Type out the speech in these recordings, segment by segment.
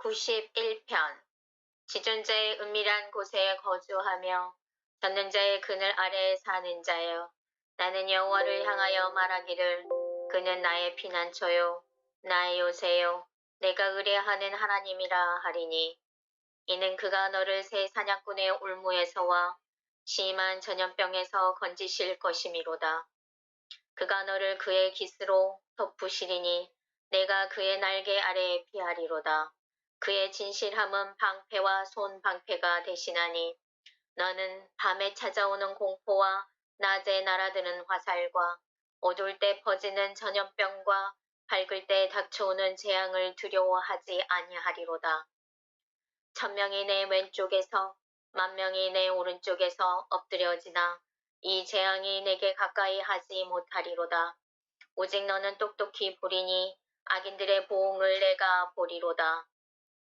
91편 지존자의 은밀한 곳에 거주하며 전능자의 그늘 아래에 사는 자여 나는 여호와를 향하여 말하기를 그는 나의 피난처요 나의 요새요 내가 의뢰하는 하나님이라 하리니 이는 그가 너를 새 사냥꾼의 울무에서와 심한 전염병에서 건지실 것이미로다. 그가 너를 그의 깃으로 덮으시리니 내가 그의 날개 아래에 피하리로다. 그의 진실함은 방패와 손 방패가 대신하니 너는 밤에 찾아오는 공포와 낮에 날아드는 화살과 어두울 때 퍼지는 전염병과 밝을 때 닥쳐오는 재앙을 두려워하지 아니하리로다. 천명이 내 왼쪽에서 만명이 내 오른쪽에서 엎드려지나 이 재앙이 내게 가까이 하지 못하리로다. 오직 너는 똑똑히 보리니 악인들의 보응을 내가 보리로다.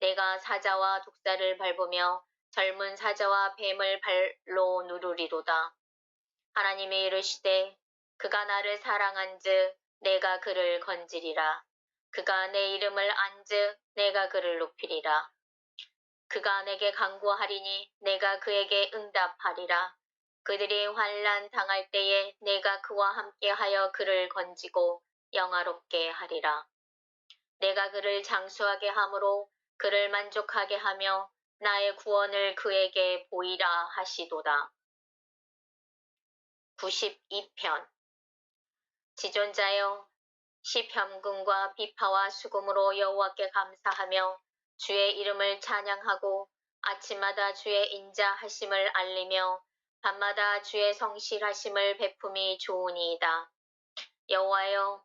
내가 사자와 독사를 밟으며 젊은 사자와 뱀을 발로 누르리로다. 하나님이 이르시되 그가 나를 사랑한즉 내가 그를 건지리라. 그가 내 이름을 안즉 내가 그를 높이리라. 그가 내게 강구하리니 내가 그에게 응답하리라. 그들이 환란 당할 때에 내가 그와 함께하여 그를 건지고 영화롭게 하리라. 내가 그를 장수하게 함으로 그를 만족하게 하며 나의 구원을 그에게 보이라 하시도다. 92편 지존자여 시편군과 비파와 수금으로 여호와께 감사하며 주의 이름을 찬양하고 아침마다 주의 인자하심을 알리며 밤마다 주의 성실하심을 베품이 좋으니이다. 여호와여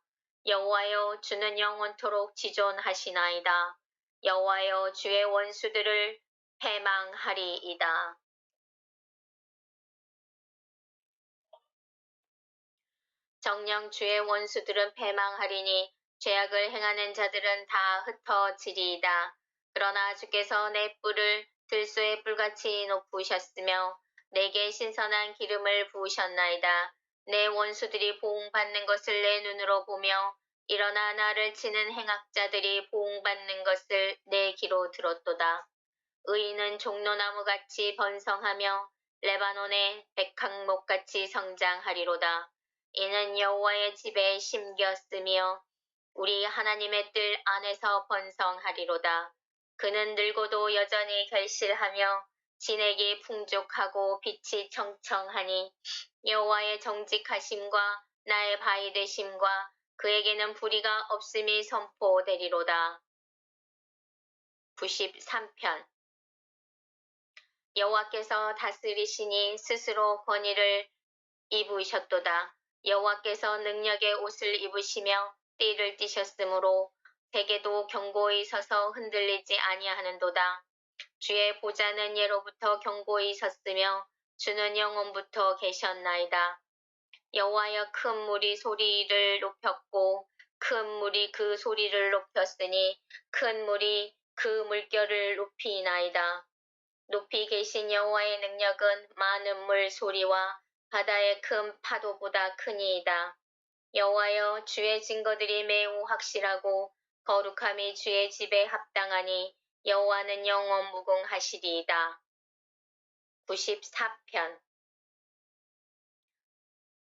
여호와여 주는 영원토록 지존하시나이다. 여호와여 주의 원수들을 패망하리이다. 정령 주의 원수들은 패망하리니 죄악을 행하는 자들은 다 흩어지리이다. 그러나 주께서 내 뿔을 들소의 뿔같이 높으셨으며 내게 신선한 기름을 부으셨나이다. 내 원수들이 보응받는 것을 내 눈으로 보며 일어나 나를 치는 행악자들이 보응받는 것을 내 귀로 들었도다. 의인은 종로나무같이 번성하며 레바논의 백항목같이 성장하리로다. 이는 여호와의 집에 심겼으며 우리 하나님의 뜰 안에서 번성하리로다. 그는 늙어도 여전히 결실하며 진액이 풍족하고 빛이 청청하니 여호와의 정직하심과 나의 바위 되심과 그에게는 불의가 없음이 선포되리로다. 93편 여호와께서 다스리시니 스스로 권위를 입으셨도다. 여호와께서 능력의 옷을 입으시며 띠를 띠셨으므로 대개도 경고히 서서 흔들리지 아니하는도다. 주의 보좌는 예로부터 경고히 섰으며 주는 영원부터 계셨나이다. 여호와여 큰 물이 소리를 높였고 큰 물이 그 소리를 높였으니 큰 물이 그 물결을 높이나이다. 높이 계신 여호와의 능력은 많은 물 소리와 바다의 큰 파도보다 크니이다. 여호와여 주의 증거들이 매우 확실하고 거룩함이 주의 집에 합당하니 여호와는 영원 무궁하시리이다. 94편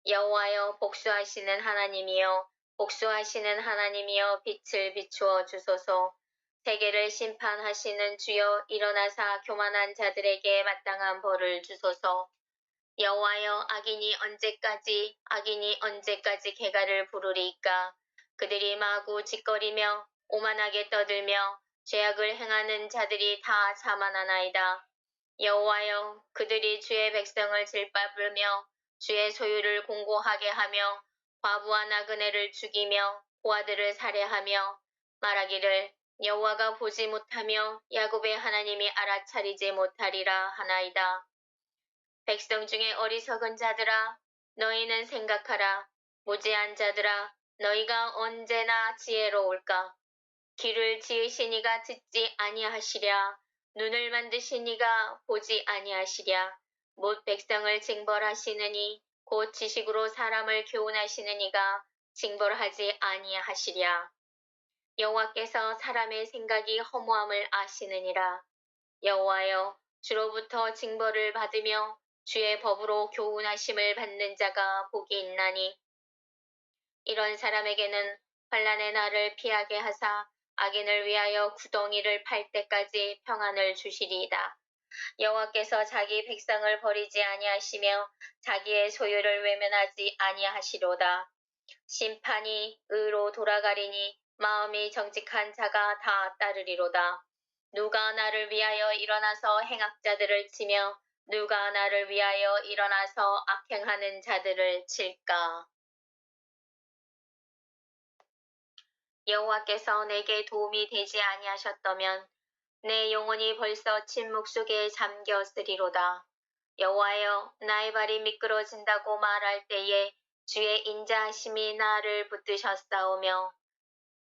여호와여 복수하시는 하나님이여 복수하시는 하나님이여 빛을 비추어 주소서 세계를 심판하시는 주여 일어나사 교만한 자들에게 마땅한 벌을 주소서. 여호와여 악인이 언제까지 악인이 언제까지 개가를 부르리까 그들이 마구 짓거리며 오만하게 떠들며 죄악을 행하는 자들이 다 자만하나이다. 여호와여 그들이 주의 백성을 질밟으며 주의 소유를 공고하게 하며 과부와 나그네를 죽이며 고아들을 살해하며 말하기를 여호와가 보지 못하며 야곱의 하나님이 알아차리지 못하리라 하나이다. 백성 중에 어리석은 자들아 너희는 생각하라. 무지한 자들아 너희가 언제나 지혜로울까? 길을 지으시니가 듣지 아니하시랴 눈을 만드시니가 보지 아니하시랴. 못 백성을 징벌하시느니 곧 지식으로 사람을 교훈하시느니가 징벌하지 아니하시랴. 여호와께서 사람의 생각이 허무함을 아시느니라. 여호와여 주로부터 징벌을 받으며 주의 법으로 교훈하심을 받는 자가 복이 있나니. 이런 사람에게는 환란의 날을 피하게 하사 악인을 위하여 구덩이를 팔 때까지 평안을 주시리이다. 여호와께서 자기 백성을 버리지 아니하시며 자기의 소유를 외면하지 아니하시로다. 심판이 의로 돌아가리니 마음이 정직한 자가 다 따르리로다. 누가 나를 위하여 일어나서 행악자들을 치며 누가 나를 위하여 일어나서 악행하는 자들을 칠까. 여호와께서 내게 도움이 되지 아니하셨다면 내 영혼이 벌써 침묵 속에 잠겼으리로다. 여호와여 나의 발이 미끄러진다고 말할 때에 주의 인자하심이 나를 붙드셨사오며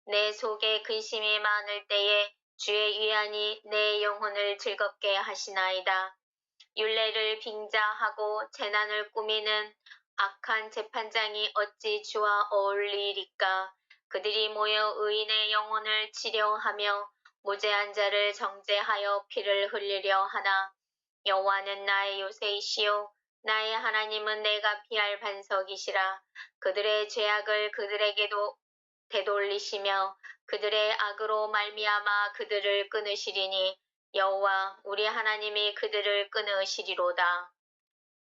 내 속에 근심이 많을 때에 주의 위안이 내 영혼을 즐겁게 하시나이다. 윤례를 빙자하고 재난을 꾸미는 악한 재판장이 어찌 주와 어울리리까. 그들이 모여 의인의 영혼을 치료하며 무죄한 자를 정죄하여 피를 흘리려 하나. 여호와는 나의 요새이시요 나의 하나님은 내가 피할 반석이시라. 그들의 죄악을 그들에게도 되돌리시며 그들의 악으로 말미암아 그들을 끊으시리니 여호와 우리 하나님이 그들을 끊으시리로다.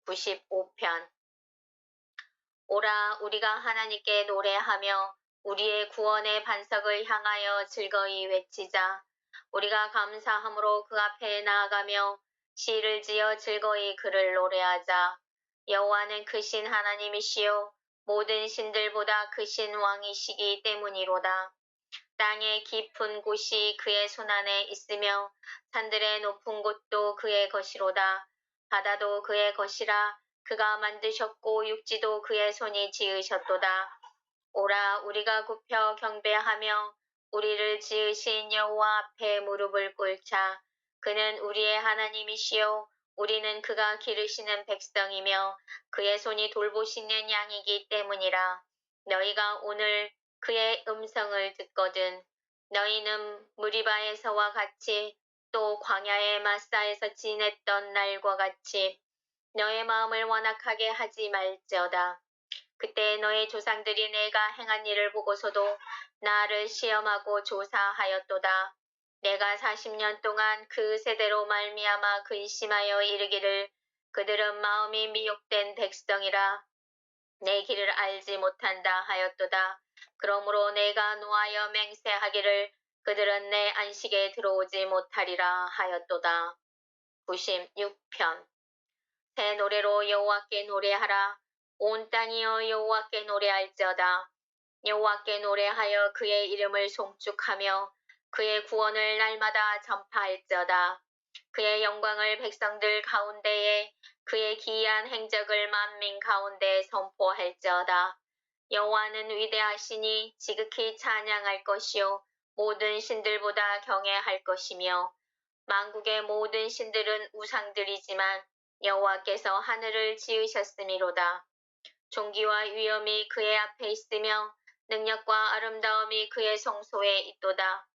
95편. 오라 우리가 하나님께 노래하며 우리의 구원의 반석을 향하여 즐거이 외치자. 우리가 감사함으로 그 앞에 나아가며 시를 지어 즐거이 그를 노래하자. 여호와는 크신 하나님이시요 모든 신들보다 크신 왕이시기 때문이로다. 땅의 깊은 곳이 그의 손안에 있으며 산들의 높은 곳도 그의 것이로다. 바다도 그의 것이라 그가 만드셨고 육지도 그의 손이 지으셨도다. 오라 우리가 굽혀 경배하며 우리를 지으신 여호와 앞에 무릎을 꿇자. 그는 우리의 하나님이시요 우리는 그가 기르시는 백성이며 그의 손이 돌보시는 양이기 때문이라. 너희가 오늘 그의 음성을 듣거든. 너희는 무리바에서와 같이 또 광야의 마사에서 지냈던 날과 같이 너의 마음을 완악하게 하지 말지어다. 그때 너의 조상들이 내가 행한 일을 보고서도 나를 시험하고 조사하였도다. 내가 40년 동안 그 세대로 말미암아 근심하여 이르기를 그들은 마음이 미혹된 백성이라 내 길을 알지 못한다 하였도다. 그러므로 내가 노하여 맹세하기를 그들은 내 안식에 들어오지 못하리라 하였도다. 96편 새 노래로 여호와께 노래하라. 온 땅이여 여호와께 노래할지어다. 여호와께 노래하여 그의 이름을 송축하며 그의 구원을 날마다 전파할지어다. 그의 영광을 백성들 가운데에 그의 기이한 행적을 만민 가운데 선포할지어다. 여호와는 위대하시니 지극히 찬양할 것이요 모든 신들보다 경외할 것이며 만국의 모든 신들은 우상들이지만 여호와께서 하늘을 지으셨음이로다. 종기와 위엄이 그의 앞에 있으며 능력과 아름다움이 그의 성소에 있도다.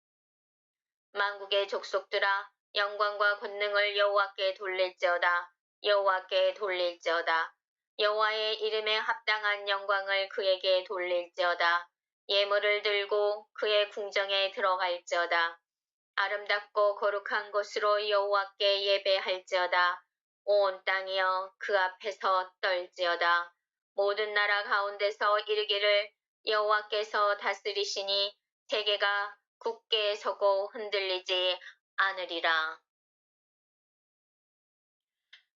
만국의 족속들아 영광과 권능을 여호와께 돌릴지어다. 여호와께 돌릴지어다. 여호와의 이름에 합당한 영광을 그에게 돌릴지어다. 예물을 들고 그의 궁정에 들어갈지어다. 아름답고 거룩한 곳으로 여호와께 예배할지어다. 온 땅이여 그 앞에서 떨지어다. 모든 나라 가운데서 이르기를 여호와께서 다스리시니 세계가 굳게 서고 흔들리지 않으리라.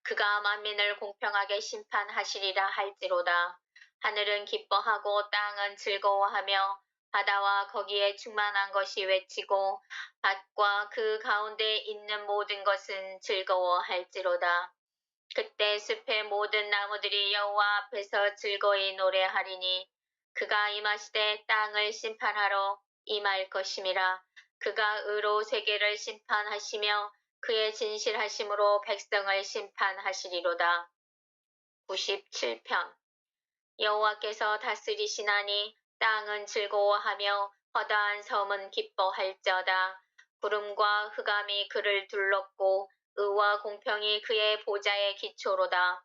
그가 만민을 공평하게 심판하시리라 할지로다. 하늘은 기뻐하고 땅은 즐거워하며 바다와 거기에 충만한 것이 외치고 밭과 그 가운데 있는 모든 것은 즐거워할지로다. 그때 숲의 모든 나무들이 여호와 앞에서 즐거이 노래하리니 그가 임하시되 땅을 심판하러 임할 것임이라. 그가 의로 세계를 심판하시며 그의 진실하심으로 백성을 심판하시리로다. 97편 여호와께서 다스리시나니 땅은 즐거워하며 허다한 섬은 기뻐할지어다. 구름과 흑암이 그를 둘렀고 의와 공평이 그의 보좌의 기초로다.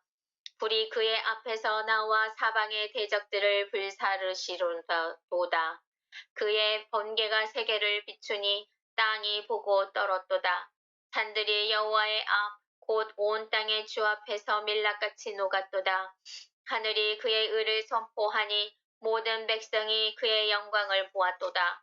불이 그의 앞에서 나와 사방의 대적들을 불사르시로다. 그의 번개가 세계를 비추니 땅이 보고 떨었도다. 산들이 여호와의 앞 곧 온 땅의 주 앞에서 밀락같이 녹았도다. 하늘이 그의 의를 선포하니 모든 백성이 그의 영광을 보았도다.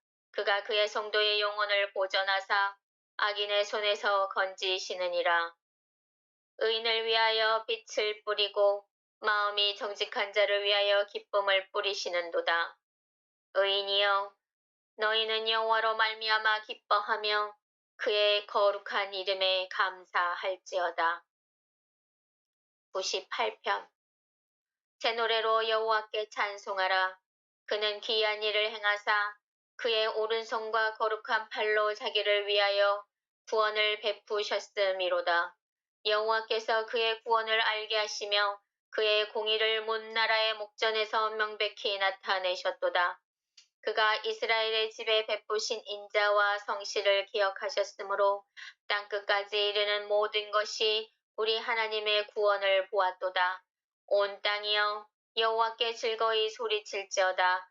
그가 그의 성도의 영혼을 보전하사 악인의 손에서 건지시느니라. 의인을 위하여 빛을 뿌리고 마음이 정직한 자를 위하여 기쁨을 뿌리시는도다. 의인이여 너희는 여호와로 말미암아 기뻐하며 그의 거룩한 이름에 감사할지어다. 98편 제 노래로 여호와께 찬송하라. 그는 귀한 일을 행하사 그의 오른손과 거룩한 팔로 자기를 위하여 구원을 베푸셨음이로다. 여호와께서 그의 구원을 알게 하시며 그의 공의를 문 나라의 목전에서 명백히 나타내셨도다. 그가 이스라엘의 집에 베푸신 인자와 성실을 기억하셨으므로 땅 끝까지 이르는 모든 것이 우리 하나님의 구원을 보았도다. 온 땅이여 여호와께 즐거이 소리칠지어다.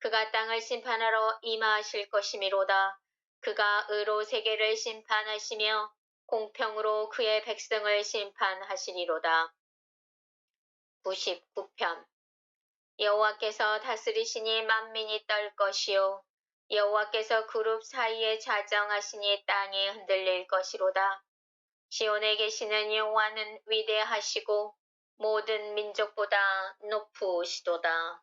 그가 땅을 심판하러 임하실 것이미로다. 그가 의로 세계를 심판하시며 공평으로 그의 백성을 심판하시리로다. 99편 여호와께서 다스리시니 만민이 떨 것이요 여호와께서 그룹 사이에 자정하시니 땅이 흔들릴 것이로다. 시온에 계시는 여호와는 위대하시고 모든 민족보다 높으시도다.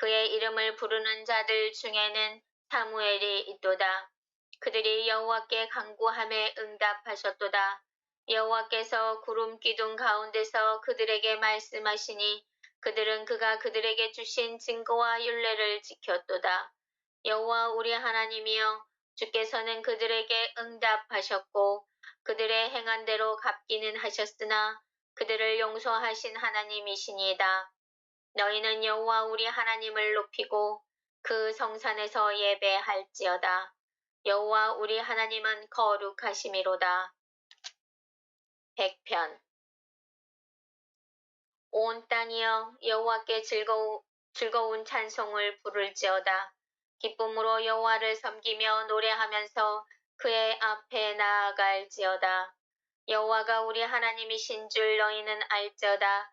그의 이름을 부르는 자들 중에는 사무엘이 있도다. 그들이 여호와께 간구함에 응답하셨도다. 여호와께서 구름 기둥 가운데서 그들에게 말씀하시니 그들은 그가 그들에게 주신 증거와 윤례를 지켰도다. 여호와 우리 하나님이여 주께서는 그들에게 응답하셨고 그들의 행한 대로 갚기는 하셨으나 그들을 용서하신 하나님이시니이다. 너희는 여호와 우리 하나님을 높이고 그 성산에서 예배할지어다. 여호와 우리 하나님은 거룩하심이로다. 백편 온 땅이여 여호와께 즐거우, 즐거운 찬송을 부를지어다. 기쁨으로 여호와를 섬기며 노래하면서 그의 앞에 나아갈지어다. 여호와가 우리 하나님이신 줄 너희는 알지어다.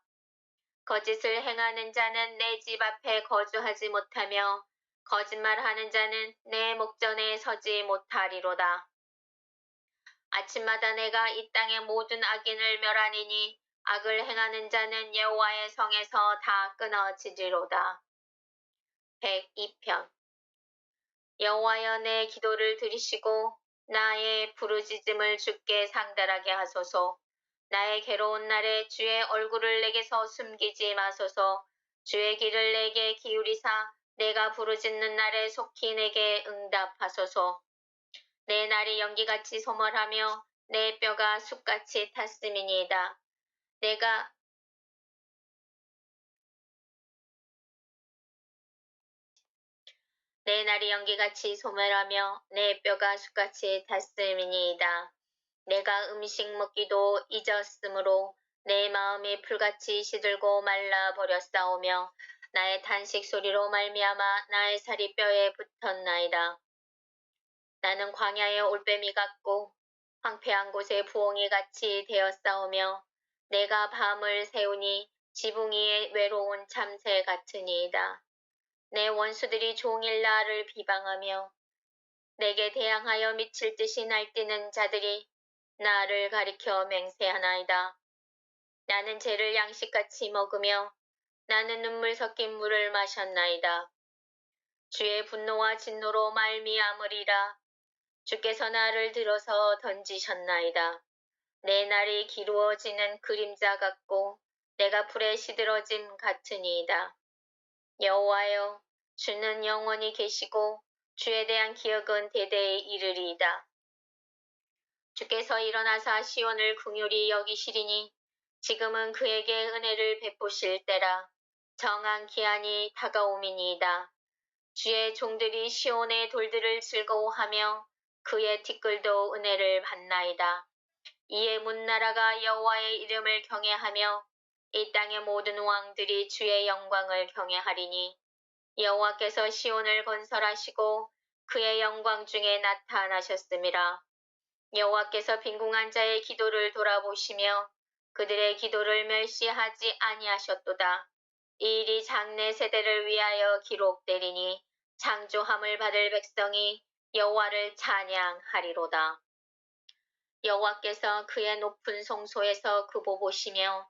거짓을 행하는 자는 내 집 앞에 거주하지 못하며 거짓말하는 자는 내 목전에 서지 못하리로다. 아침마다 내가 이 땅의 모든 악인을 멸하니니 악을 행하는 자는 여호와의 성에서 다 끊어지리로다. 102편 여호와여 내 기도를 들으시고 나의 부르짖음을 주께 상달하게 하소서. 나의 괴로운 날에 주의 얼굴을 내게서 숨기지 마소서. 주의 길을 내게 기울이사 내가 부르짖는 날에 속히 내게 응답하소서. 내 날이 연기같이 소멸하며 내 뼈가 숲같이 탔음이니이다. 내가 내 날이 연기같이 소멸하며 내 뼈가 숲같이 탔음이니이다. 내가 음식 먹기도 잊었으므로 내 마음이 풀같이 시들고 말라 버렸사오며 나의 탄식 소리로 말미암아 나의 살이 뼈에 붙었나이다. 나는 광야의 올빼미 같고 황폐한 곳에 부엉이 같이 되었사오며 내가 밤을 세우니 지붕이의 외로운 참새 같으니이다. 내 원수들이 종일 나를 비방하며 내게 대항하여 미칠 듯이 날뛰는 자들이 나를 가리켜 맹세하나이다. 나는 죄를 양식같이 먹으며 나는 눈물 섞인 물을 마셨나이다. 주의 분노와 진노로 말미암으리라. 주께서 나를 들어서 던지셨나이다. 내 날이 기루어지는 그림자 같고 내가 불에 시들어짐 같으니이다. 여호와여, 주는 영원히 계시고 주에 대한 기억은 대대에 이르리이다. 주께서 일어나사 시온을 궁휼히 여기시리니 지금은 그에게 은혜를 베푸실 때라 정한 기한이 다가오미니이다. 주의 종들이 시온의 돌들을 즐거워하며 그의 티끌도 은혜를 받나이다. 이에 문나라가 여호와의 이름을 경외하며 이 땅의 모든 왕들이 주의 영광을 경외하리니 여호와께서 시온을 건설하시고 그의 영광 중에 나타나셨음이라. 여호와께서 빈궁한 자의 기도를 돌아보시며 그들의 기도를 멸시하지 아니하셨도다. 이 일이 장래 세대를 위하여 기록되리니 창조함을 받을 백성이 여호와를 찬양하리로다. 여호와께서 그의 높은 성소에서 그보 보시며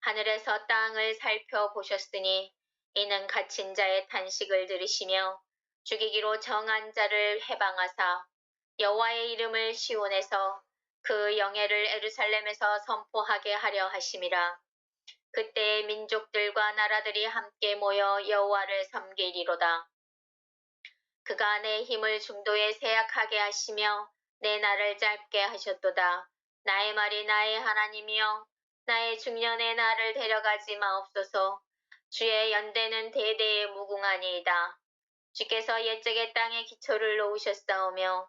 하늘에서 땅을 살펴보셨으니 이는 갇힌 자의 탄식을 들으시며 죽이기로 정한 자를 해방하사 여호와의 이름을 시온에서 그 영예를 에루살렘에서 선포하게 하려 하심이라. 그때 민족들과 나라들이 함께 모여 여호와를 섬기리로다. 그가 내 힘을 중도에 세약하게 하시며 내 날을 짧게 하셨도다. 나의 말이 나의 하나님이여 나의 중년에 나를 데려가지 마옵소서. 주의 연대는 대대에 무궁하니이다. 주께서 옛적의 땅에 기초를 놓으셨사오며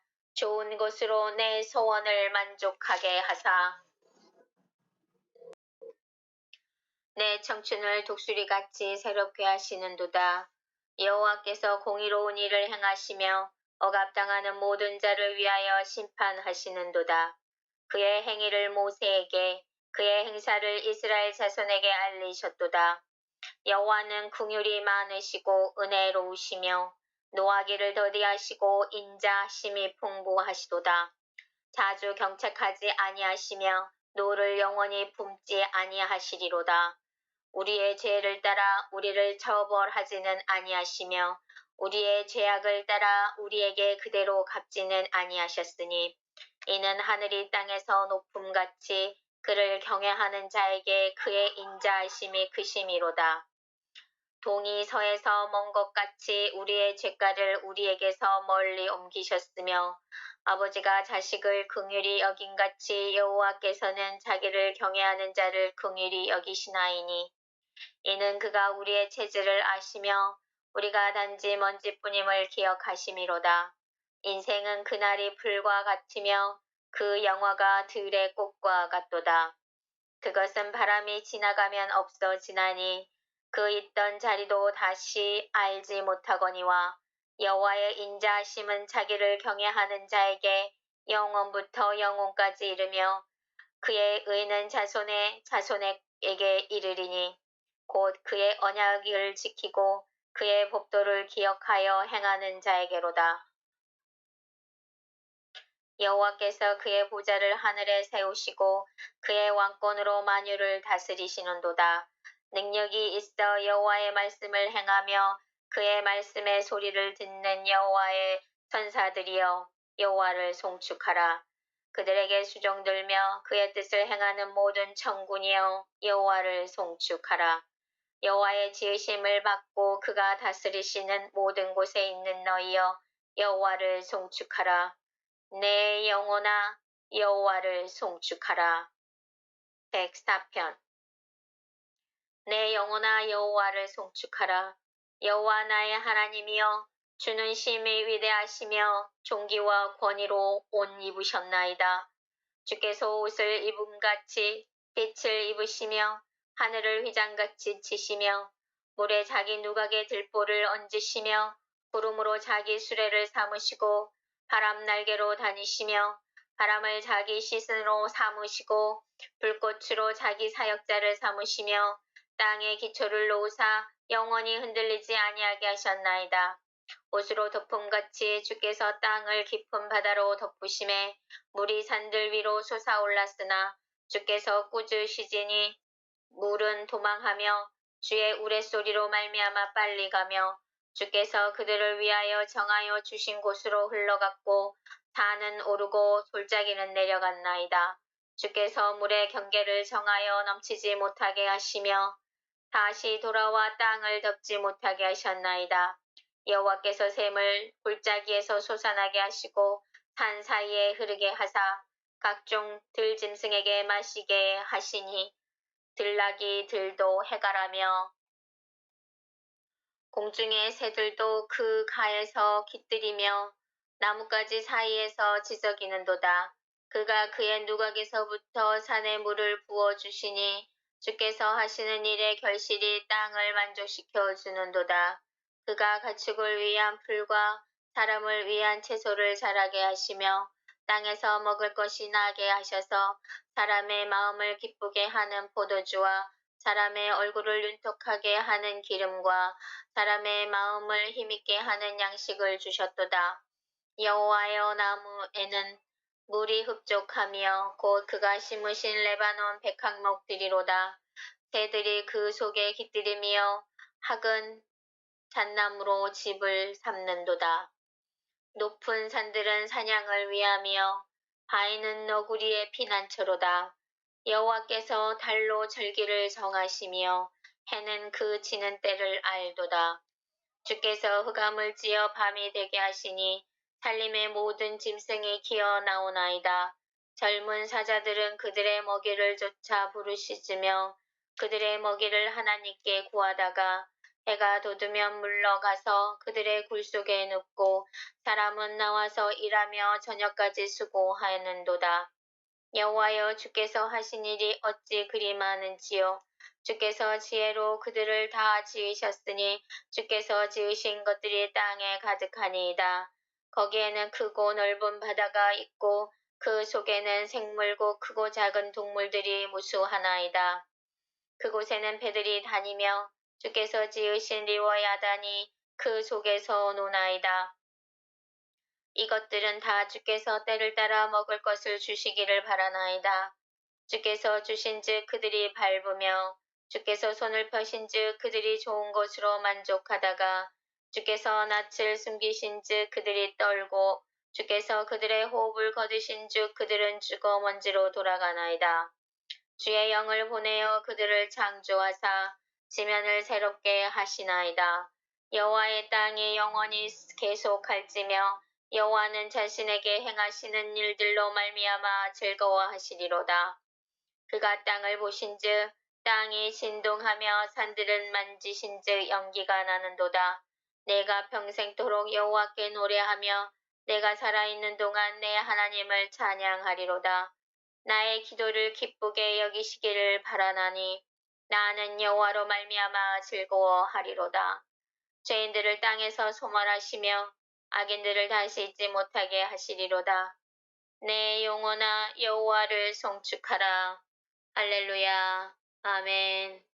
좋은 곳으로 내 소원을 만족하게 하사 내 청춘을 독수리같이 새롭게 하시는도다. 여호와께서 공의로운 일을 행하시며 억압당하는 모든 자를 위하여 심판하시는도다. 그의 행위를 모세에게 그의 행사를 이스라엘 자손에게 알리셨도다. 여호와는 궁율이 많으시고 은혜로우시며 노하기를 더디하시고 인자심이 풍부하시도다. 자주 경책하지 아니하시며 노를 영원히 품지 아니하시리로다. 우리의 죄를 따라 우리를 처벌하지는 아니하시며 우리의 죄악을 따라 우리에게 그대로 갚지는 아니하셨으니 이는 하늘이 땅에서 높음같이 그를 경외하는 자에게 그의 인자하심이 크심이로다. 동이 서에서 먼 것 같이 우리의 죄가를 우리에게서 멀리 옮기셨으며 아버지가 자식을 긍휼히 여긴 같이 여호와께서는 자기를 경외하는 자를 긍휼히 여기시나이니 이는 그가 우리의 체질을 아시며 우리가 단지 먼지뿐임을 기억하심이로다. 인생은 그날이 풀과 같으며 그 영화가 들의 꽃과 같도다. 그것은 바람이 지나가면 없어지나니 그 있던 자리도 다시 알지 못하거니와 여호와의 인자하심은 자기를 경외하는 자에게 영원부터 영원까지 이르며 그의 의는 자손의 자손에게 이르리니 곧 그의 언약을 지키고 그의 법도를 기억하여 행하는 자에게로다. 여호와께서 그의 보좌를 하늘에 세우시고 그의 왕권으로 만유를 다스리시는도다. 능력이 있어 여호와의 말씀을 행하며 그의 말씀의 소리를 듣는 여호와의 천사들이여 여호와를 송축하라. 그들에게 수종들며 그의 뜻을 행하는 모든 천군이여 여호와를 송축하라. 여호와의 지으심을 받고 그가 다스리시는 모든 곳에 있는 너희여 여호와를 송축하라. 내 영혼아 여호와를 송축하라. 104편 내 영혼아 여호와를 송축하라. 여호와 나의 하나님이여 주는 심히 위대하시며 종기와 권위로 옷 입으셨나이다. 주께서 옷을 입음같이 빛을 입으시며 하늘을 휘장같이 치시며 물에 자기 누각의 들보를 얹으시며 구름으로 자기 수레를 삼으시고 바람 날개로 다니시며 바람을 자기 시선으로 삼으시고 불꽃으로 자기 사역자를 삼으시며 땅에 기초를 놓으사 영원히 흔들리지 아니하게 하셨나이다. 옷으로 덮음같이 주께서 땅을 깊은 바다로 덮으심에 물이 산들 위로 솟아올랐으나 주께서 꾸짖으시지니 물은 도망하며 주의 우레소리로 말미암아 빨리 가며 주께서 그들을 위하여 정하여 주신 곳으로 흘러갔고 산은 오르고 돌짜기는 내려갔나이다. 주께서 물의 경계를 정하여 넘치지 못하게 하시며 다시 돌아와 땅을 덮지 못하게 하셨나이다. 여호와께서 샘을 골짜기에서 솟아나게 하시고 산 사이에 흐르게 하사 각종 들짐승에게 마시게 하시니 들나귀 들도 해가라며 공중의 새들도 그 가에서 깃들이며 나뭇가지 사이에서 지저귀는도다. 그가 그의 누각에서부터 산에 물을 부어 주시니 주께서 하시는 일의 결실이 땅을 만족시켜 주는도다. 그가 가축을 위한 풀과 사람을 위한 채소를 자라게 하시며 땅에서 먹을 것이 나게 하셔서 사람의 마음을 기쁘게 하는 포도주와 사람의 얼굴을 윤택하게 하는 기름과 사람의 마음을 힘있게 하는 양식을 주셨도다. 여호와여 나무에는 물이 흡족하며 곧 그가 심으신 레바논 백항목들이로다. 새들이 그 속에 깃들이며 학은 잣나무로 집을 삼는도다. 높은 산들은 사냥을 위하며 바위는 너구리의 피난처로다. 여호와께서 달로 절기를 정하시며 해는 그 지는 때를 알도다. 주께서 흑암을 지어 밤이 되게 하시니 살림의 모든 짐승이 기어 나오나이다. 젊은 사자들은 그들의 먹이를 쫓아 부르시으며 그들의 먹이를 하나님께 구하다가 해가 돋으면 물러가서 그들의 굴 속에 눕고 사람은 나와서 일하며 저녁까지 수고하였는도다. 여호와여 주께서 하신 일이 어찌 그리 많은지요. 주께서 지혜로 그들을 다 지으셨으니 주께서 지으신 것들이 땅에 가득하니이다. 거기에는 크고 넓은 바다가 있고 그 속에는 생물고 크고 작은 동물들이 무수하나이다. 그곳에는 배들이 다니며 주께서 지으신 리와 야단이 그 속에서 노나이다. 이것들은 다 주께서 때를 따라 먹을 것을 주시기를 바라나이다. 주께서 주신즉 그들이 밟으며 주께서 손을 펴신즉 그들이 좋은 것으로 만족하다가 주께서 낯을 숨기신즉 그들이 떨고 주께서 그들의 호흡을 거두신즉 그들은 죽어 먼지로 돌아가나이다. 주의 영을 보내어 그들을 창조하사 지면을 새롭게 하시나이다. 여호와의 땅이 영원히 계속할지며 여호와는 자신에게 행하시는 일들로 말미암아 즐거워하시리로다. 그가 땅을 보신즉 땅이 진동하며 산들은 만지신즉 연기가 나는도다. 내가 평생토록 여호와께 노래하며 내가 살아있는 동안 내 하나님을 찬양하리로다. 나의 기도를 기쁘게 여기시기를 바라나니 나는 여호와로 말미암아 즐거워하리로다. 죄인들을 땅에서 소멸하시며 악인들을 다시 잊지 못하게 하시리로다. 내 영혼아 여호와를 송축하라. 할렐루야. 아멘.